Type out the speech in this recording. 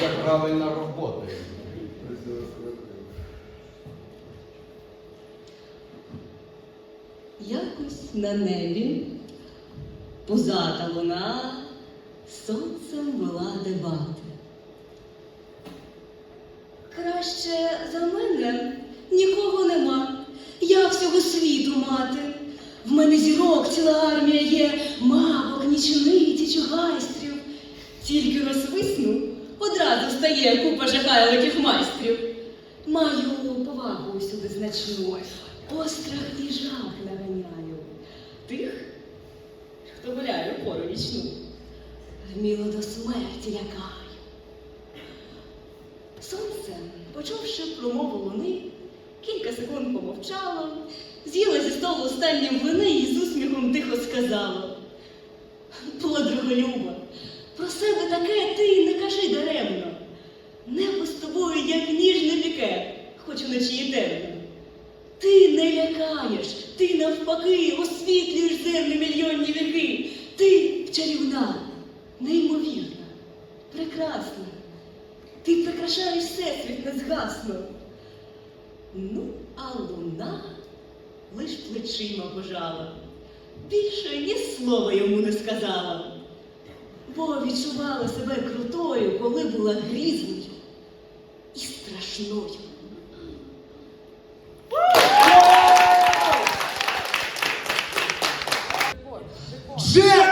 Це правильна робота. Якось на небі позата луна сонцем вела дебати. В мене зірок ціла армія є, мавок, нічниць і чугайстрів. Тільки розсвисну, одразу стає купа жахайликів майстрів. Маю повагу усюди значну, острах і жах наганяю. Тих, хто гуляє пору нічну, вміло до смерті лякаю. Сонце, почувши промову луни, секунд помовчало, з'їла зі столу останнім вини і з усміхом тихо сказала. Подруга Люба, про себе таке ти не кажи даремно. Небо з тобою, як ніжне віке, хоч уночі і темно. Ти не лякаєш, ти навпаки освітлюєш землю мільйонні віки. Ти чарівна, неймовірна, прекрасна. Ти прикрашаєш всесвіт незгасно. Ну, а луна лиш плечима пожала, більше ні слова йому не сказала, бо відчувала себе крутою, коли була грізною і страшною. Жертва!